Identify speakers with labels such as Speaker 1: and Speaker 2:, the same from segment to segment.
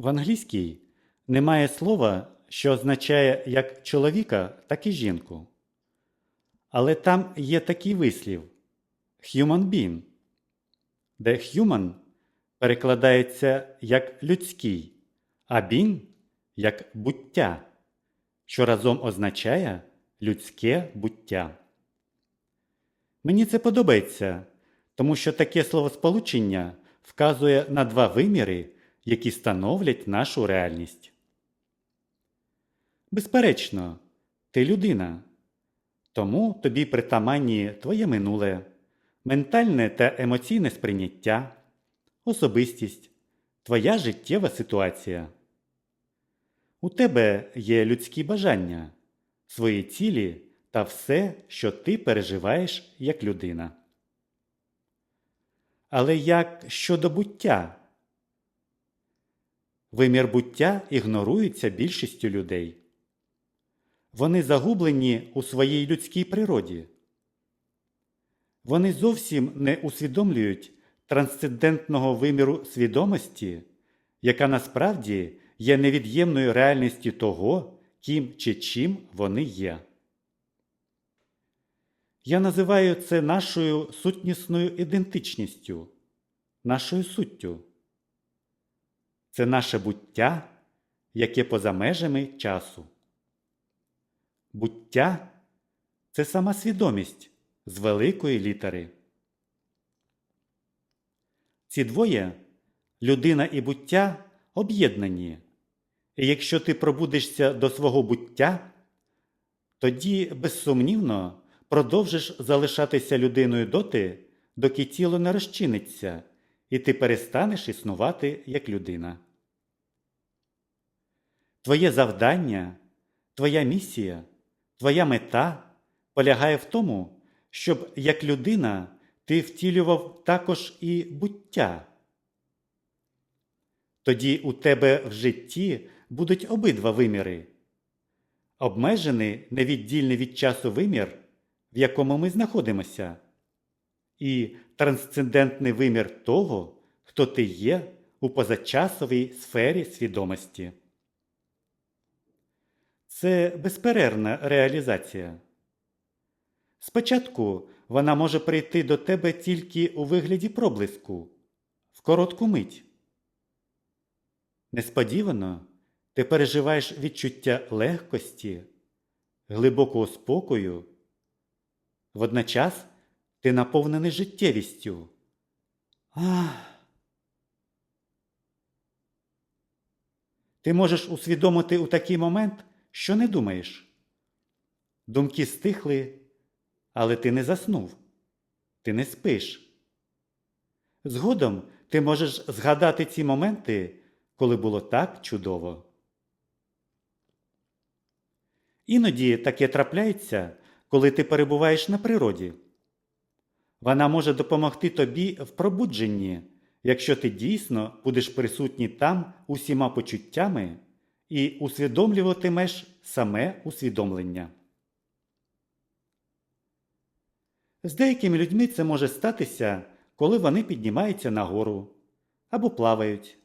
Speaker 1: В англійській немає слова, що означає як чоловіка, так і жінку. Але там є такий вислів human being, де human перекладається як людський, а being як буття, що разом означає людське буття. Мені це подобається, тому що таке словосполучення вказує на два виміри, які становлять нашу реальність. Безперечно, ти людина, тому тобі притаманні твоє минуле, ментальне та емоційне сприйняття, особистість, твоя життєва ситуація. У тебе є людські бажання, свої цілі та все, що ти переживаєш як людина. Але як щодо буття? Вимір буття ігнорується більшістю людей. Вони загублені у своїй людській природі. Вони зовсім не усвідомлюють трансцендентного виміру свідомості, яка насправді є невід'ємною реальністю того, ким чи чим вони є. Я називаю це нашою сутнісною ідентичністю, нашою суттю. Це наше буття, яке поза межами часу. Буття це сама свідомість з великої літери. Ці двоє людина і буття об'єднані. І якщо ти пробудешся до свого буття, тоді безсумнівно продовжиш залишатися людиною доти, доки тіло не розчиниться, і ти перестанеш існувати як людина. Твоє завдання, твоя місія, твоя мета полягає в тому, щоб як людина ти втілював також і буття. Тоді у тебе в житті будуть обидва виміри. Обмежений невіддільний від часу вимір, в якому ми знаходимося, і трансцендентний вимір того, хто ти є у позачасовій сфері свідомості. Це безперервна реалізація. Спочатку вона може прийти до тебе тільки у вигляді проблиску, в коротку мить. Несподівано ти переживаєш відчуття легкості, глибокого спокою. Водночас ти наповнений життєвістю. Ах. Ти можеш усвідомити у такий момент, що не думаєш. Думки стихли, але ти не заснув, ти не спиш. Згодом ти можеш згадати ці моменти, коли було так чудово. Іноді таке трапляється, коли ти перебуваєш на природі. Вона може допомогти тобі в пробудженні, якщо ти дійсно будеш присутній там усіма почуттями і усвідомлюватимеш саме усвідомлення. З деякими людьми це може статися, коли вони піднімаються нагору, або плавають,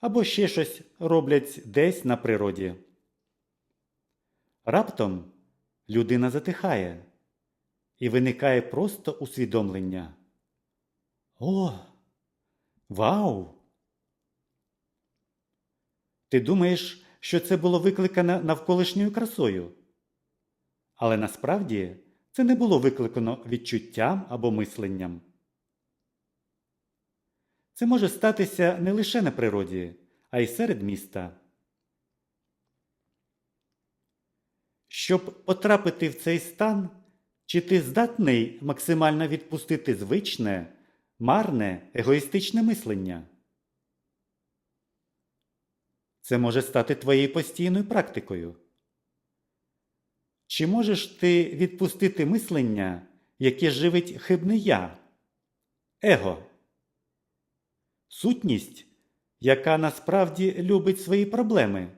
Speaker 1: або ще щось роблять десь на природі. Раптом людина затихає і виникає просто усвідомлення. О, вау! Ти думаєш, що це було викликано навколишньою красою. Але насправді це не було викликано відчуттям або мисленням. Це може статися не лише на природі, а й серед міста. Щоб потрапити в цей стан, чи ти здатний максимально відпустити звичне, марне, егоїстичне мислення? Це може стати твоєю постійною практикою. Чи можеш ти відпустити мислення, яке живить хибне я, его? Сутність, яка насправді любить свої проблеми,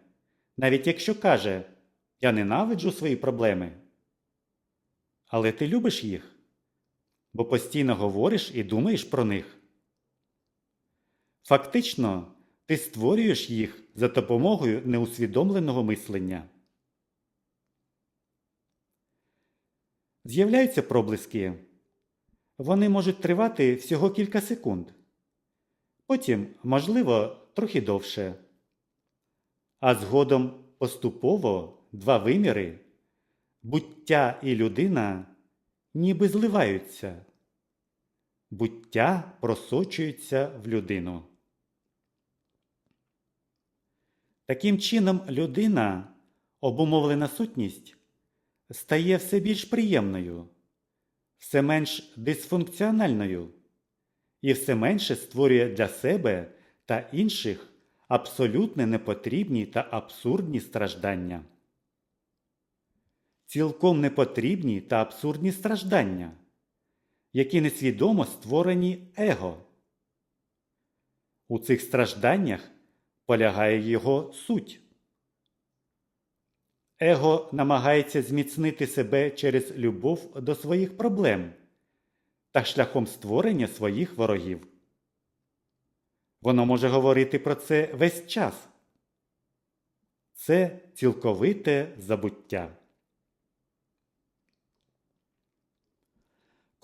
Speaker 1: навіть якщо каже Я ненавиджу свої проблеми. Але ти любиш їх, бо постійно говориш і думаєш про них. Фактично, ти створюєш їх за допомогою неусвідомленого мислення. З'являються проблиски. Вони можуть тривати всього кілька секунд. Потім, можливо, трохи довше. А згодом поступово два виміри буття і людина ніби зливаються. Буття просочується в людину. Таким чином, людина, обумовлена сутність, стає все більш приємною, все менш дисфункціональною і все менше створює для себе та інших абсолютно непотрібні та абсурдні страждання. Цілком непотрібні та абсурдні страждання, які несвідомо створені его. У цих стражданнях полягає його суть. Его намагається зміцнити себе через любов до своїх проблем та шляхом створення своїх ворогів. Воно може говорити про це весь час. Це цілковите забуття.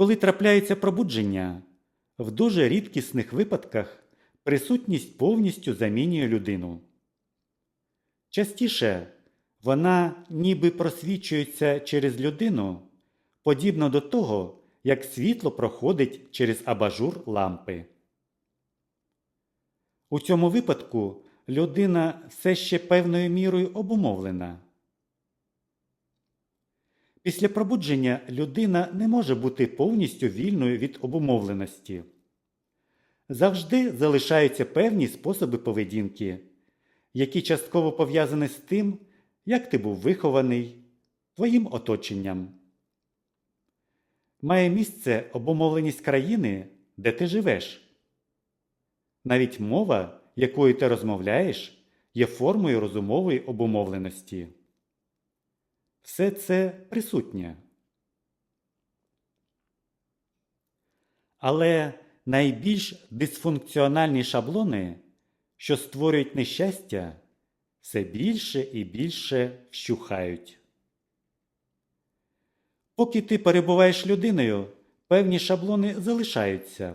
Speaker 1: Коли трапляється пробудження, в дуже рідкісних випадках присутність повністю замінює людину. Частіше вона ніби просвічується через людину, подібно до того, як світло проходить через абажур лампи. У цьому випадку людина все ще певною мірою обумовлена. Після пробудження людина не може бути повністю вільною від обумовленості. Завжди залишаються певні способи поведінки, які частково пов'язані з тим, як ти був вихований, твоїм оточенням. Має місце обумовленість країни, де ти живеш. Навіть мова, якою ти розмовляєш, є формою розумової обумовленості. Все це присутнє. Але найбільш дисфункціональні шаблони, що створюють нещастя, все більше і більше вщухають. Поки ти перебуваєш людиною, певні шаблони залишаються.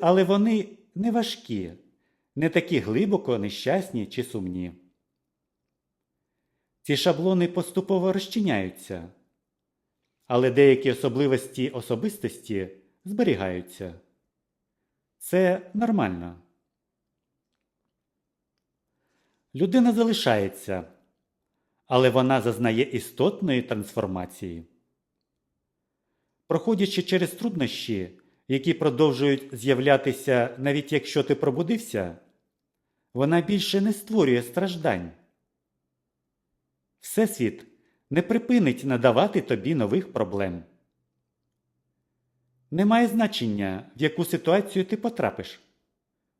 Speaker 1: Але вони не важкі, не такі глибоко нещасні чи сумні. Ці шаблони поступово розчиняються, але деякі особливості особистості зберігаються. Це нормально. Людина залишається, але вона зазнає істотної трансформації. Проходячи через труднощі, які продовжують з'являтися навіть якщо ти пробудився, вона більше не створює страждань. Всесвіт не припинить надавати тобі нових проблем. Немає значення, в яку ситуацію ти потрапиш.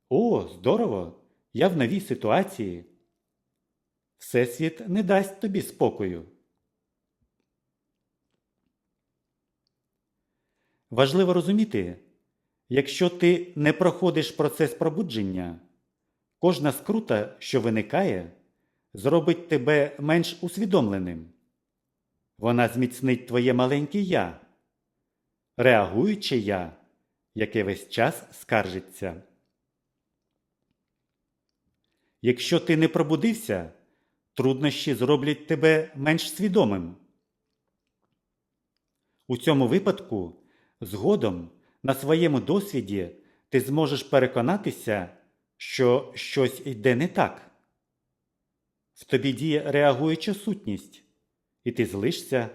Speaker 1: О, здорово! Я в новій ситуації. Всесвіт не дасть тобі спокою. Важливо розуміти, якщо ти не проходиш процес пробудження, кожна скрута, що виникає, зробить тебе менш усвідомленим. Вона зміцнить твоє маленьке я, реагуюче я, яке весь час скаржиться. Якщо ти не пробудився, труднощі зроблять тебе менш свідомим. У цьому випадку, згодом, на своєму досвіді, ти зможеш переконатися, що щось йде не так. В тобі діє реагуюча сутність, і ти злишся,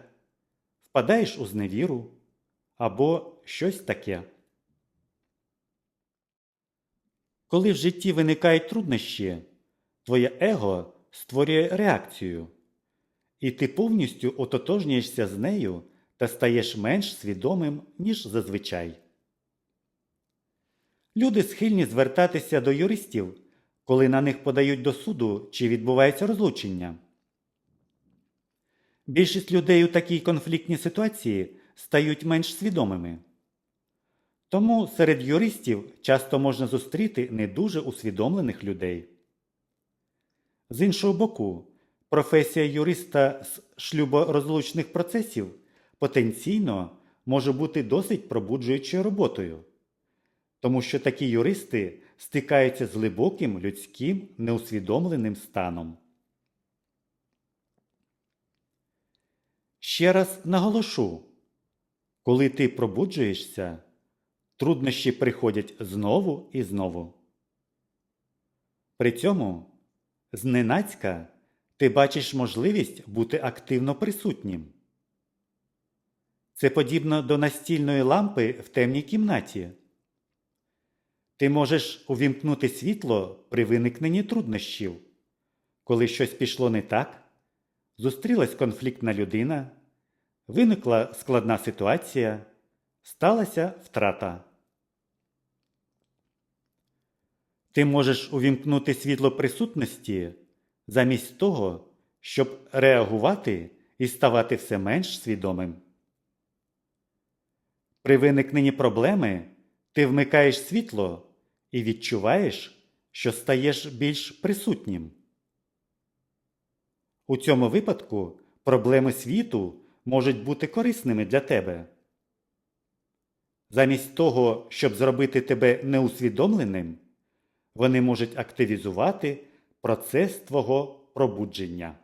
Speaker 1: впадаєш у зневіру або щось таке. Коли в житті виникають труднощі, твоє его створює реакцію, і ти повністю ототожнюєшся з нею та стаєш менш свідомим, ніж зазвичай. Люди схильні звертатися до юристів, коли на них подають до суду чи відбувається розлучення. Більшість людей у такій конфліктній ситуації стають менш свідомими. Тому серед юристів часто можна зустріти не дуже усвідомлених людей. З іншого боку, професія юриста з шлюборозлучних процесів потенційно може бути досить пробуджуючою роботою, тому що такі юристи стикаються з глибоким людським неусвідомленим станом. Ще раз наголошу, коли ти пробуджуєшся, труднощі приходять знову і знову. При цьому зненацька ти бачиш можливість бути активно присутнім. Це подібно до настільної лампи в темній кімнаті. Ти можеш увімкнути світло при виникненні труднощів, коли щось пішло не так, зустрілась конфліктна людина, виникла складна ситуація, сталася втрата. Ти можеш увімкнути світло присутності замість того, щоб реагувати і ставати все менш свідомим. При виникненні проблеми ти вмикаєш світло і відчуваєш, що стаєш більш присутнім. У цьому випадку проблеми світу можуть бути корисними для тебе. Замість того, щоб зробити тебе неусвідомленим, вони можуть активізувати процес твого пробудження.